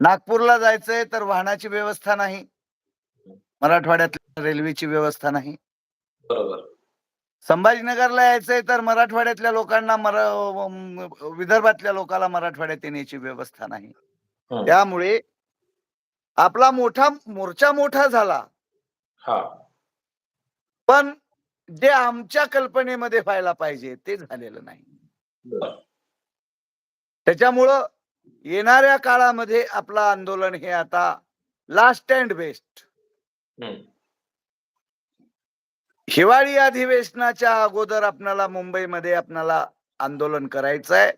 नागपूरला जायचंय तर वाहनाची व्यवस्था नाही. मराठवाड्यात रेल्वेची व्यवस्था नाही. बरोबर. संभाजीनगरला यायचंय तर मराठवाड्यातल्या लोकांना मरा विदर्भातल्या लोकांना मराठवाड्यात येण्याची व्यवस्था नाही. त्यामुळे आपला मोठा मोर्चा मोठा झाला. हा. पण जे आमच्या कल्पनेमध्ये व्हायला पाहिजे ते झालेलं नाही. त्याच्यामुळं येणाऱ्या काळामध्ये आपलं आंदोलन हे आता लास्ट अँड बेस्ट. हिवाळी अधिवेशनाच्या अगोदर आपणाला मुंबईमध्ये आपणाला आंदोलन करायचं आहे.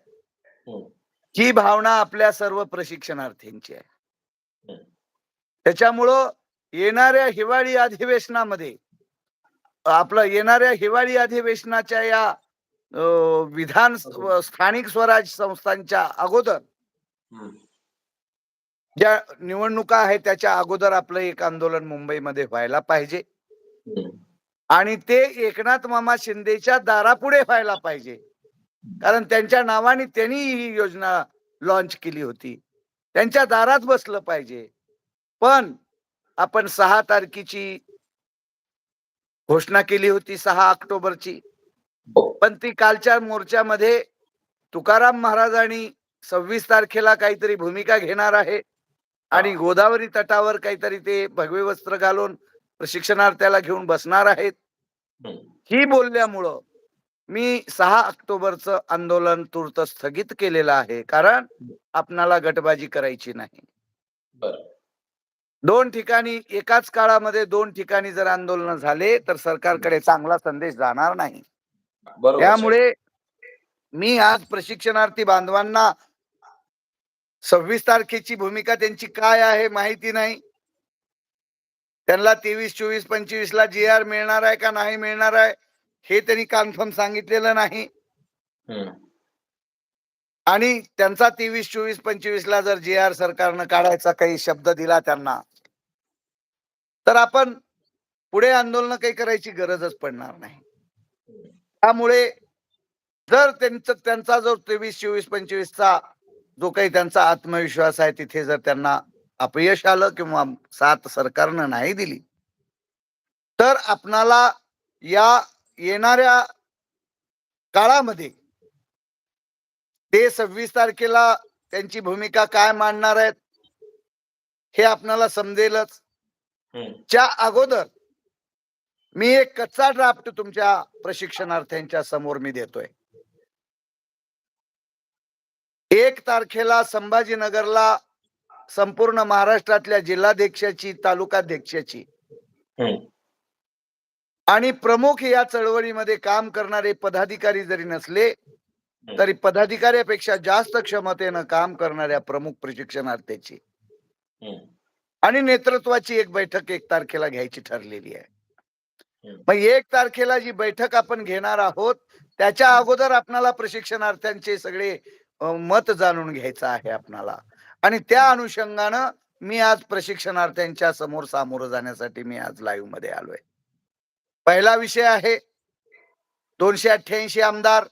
ही भावना आपल्या सर्व प्रशिक्षणार्थींची आहे. त्याच्यामुळं येणाऱ्या हिवाळी अधिवेशनामध्ये आपलं येणाऱ्या हिवाळी अधिवेशनाच्या या विधान स्थानिक स्वराज संस्थांच्या अगोदर. ज्या निवडणुका आहेत त्याच्या अगोदर आपलं एक आंदोलन मुंबईमध्ये व्हायला पाहिजे. आणि ते एकनाथ मामा शिंदेच्या दारापुढे व्हायला पाहिजे. कारण त्यांच्या नावाने त्यांनी ही योजना लॉन्च केली होती. त्यांच्या दारात बसलं पाहिजे. पण आपण सहा तारखेची घोषणा केली होती सहा ऑक्टोबरची. हो. पण ती कालच्या मोर्चामध्ये तुकाराम महाराजांनी सव्वीस तारखेला काहीतरी भूमिका घेणार आहे. आणि गोदावरी तटावर काहीतरी ते भगवे वस्त्र घालून प्रशिक्षणार्थ्याला घेऊन बसणार आहेत. ही बोलल्यामुळं मी सहा ऑक्टोबरचं आंदोलन तूर्त स्थगित केलेलं आहे. कारण आपणाला गटबाजी करायची नाही. दोन ठिकाणी एकाच काळामध्ये दोन ठिकाणी जर आंदोलन झाले तर सरकारकडे चांगला संदेश जाणार नाही. त्यामुळे मी आज प्रशिक्षणार्थी बांधवांना सव्वीस तारखेची भूमिका त्यांची काय आहे माहिती नाही. त्यांना तेवीस चोवीस पंचवीस ला जी आर मिळणार आहे का नाही मिळणार आहे हे त्यांनी कन्फर्म सांगितलेलं नाही. आणि त्यांचा तेवीस चोवीस पंचवीस ला जर जी आर सरकारनं काढायचा काही शब्द दिला त्यांना तर आपण पुढे आंदोलन काही करायची गरजच पडणार नाही. त्यामुळे जर त्यांचं त्यांचा जो तेवीस चोवीस पंचवीसचा जो काही त्यांचा आत्मविश्वास आहे तिथे जर त्यांना अपयश आलं किंवा साथ सरकारनं नाही दिली तर आपणाला या येणाऱ्या काळामध्ये ते सव्वीस तारखेला त्यांची भूमिका काय मांडणार आहेत हे आपणाला समजेलच. च्या अगोदर मी एक कच्चा ड्राफ्ट तुमच्या प्रशिक्षणार्थ्यांच्या समोर मी देतोय एक तारखेला संभाजीनगरला संपूर्ण महाराष्ट्रातल्या जिल्हाध्यक्षाची तालुकाध्यक्षाची. आणि प्रमुख या चळवळीमध्ये काम करणारे पदाधिकारी जरी नसले तरी पदाधिकाऱ्यापेक्षा जास्त क्षमतेनं काम करणाऱ्या प्रमुख प्रशिक्षणार्थीची हम्म. आणि नेतृत्वाची एक बैठक एक तारखेला घ्यायची ठरलेली आहे. मग एक तारखेला जी बैठक आपण घेणार आहोत त्याच्या अगोदर आपणाला प्रशिक्षणार्थ्यांचे सगळे अ, मत जाणून घ्यायचं आहे आपणाला. आणि त्या अनुषंगानं मी आज प्रशिक्षणार्थ्यांच्या समोर सामोरं जाण्यासाठी मी आज लाईव्हमध्ये आलोय. पहिला विषय आहे दोनशे अठ्ठ्याऐंशी आमदार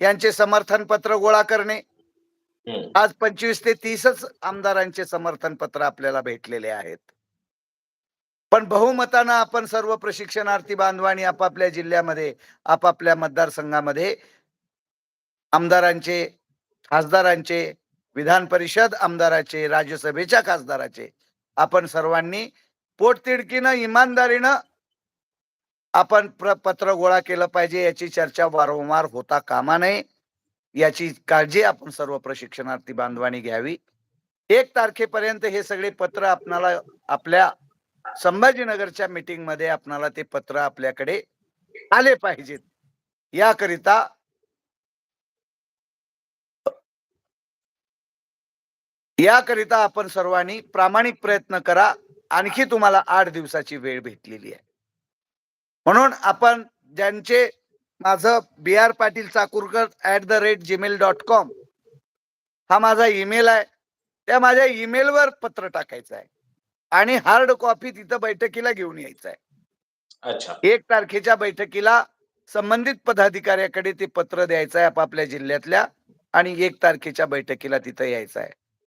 यांचे समर्थन पत्र गोळा करणे. आज पंचवीस ते तीसच आमदारांचे समर्थन पत्र आपल्याला भेटलेले आहेत. पण बहुमतानं आपण सर्व प्रशिक्षणार्थी बांधवांनी आपापल्या जिल्ह्यामध्ये आपापल्या मतदारसंघामध्ये आमदारांचे खासदारांचे विधान परिषद आमदाराचे राज्यसभेच्या खासदाराचे. आपण सर्वांनी पोटतिडकीनं इमानदारीनं आपण पत्र गोळा केलं पाहिजे याची चर्चा वारंवार होता कामा नये. याची काळजी आपण सर्व प्रशिक्षणार्थी बांधवांनी घ्यावी. एक तारखेपर्यंत हे सगळे पत्र आपणाला आपल्या संभाजीनगरच्या मीटिंगमध्ये आपणाला ते पत्र आपल्याकडे आले पाहिजेत. याकरिता याकरिता आपण सर्वांनी प्रामाणिक प्रयत्न करा. आणखी तुम्हाला आठ दिवसाची वेळ भेटलेली आहे. म्हणून आपण ज्यांचे माझं B R Patil Chakurkar at the rate Gmail dot com हा माझा ईमेल आहे. त्या माझ्या ईमेलवर पत्र टाकायचं आहे. आणि हार्ड कॉपी तिथं बैठकीला घेऊन यायचं आहे. अच्छा. एक तारखेच्या बैठकीला संबंधित पदाधिकाऱ्याकडे ते पत्र द्यायचं आहे आपापल्या जिल्ह्यातल्या आणि एक तारखेच्या बैठकीला तिथं यायचं आहे.